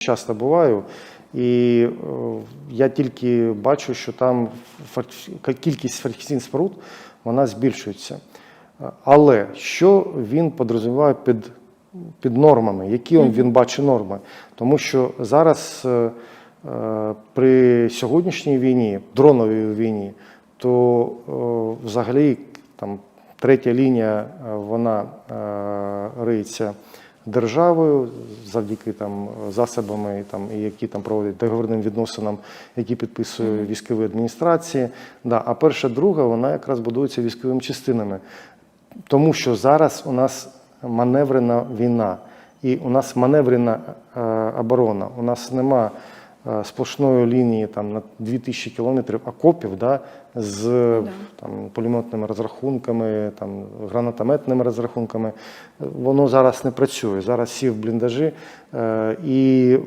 часто буваю, і е, я тільки бачу, що там кількість фортифікаційних споруд вона збільшується. Але що він подрозуміває під, під нормами, які він, він бачить норми? Тому що зараз е, е, при сьогоднішній війні, дроновій війні, то е, взагалі там третя лінія вона риється державою завдяки там засобами, там і які там проводять договірним відносинам, які підписує військові адміністрації. Да, а перша, друга, вона якраз будується військовими частинами, тому що зараз у нас маневрена війна, і у нас маневрена е, оборона. У нас нема сплошної лінії там на 2000 кілометрів окопів, да, з там, пулеметними розрахунками, там, гранатометними розрахунками. Воно зараз не працює. Зараз всі в бліндажі. Е, і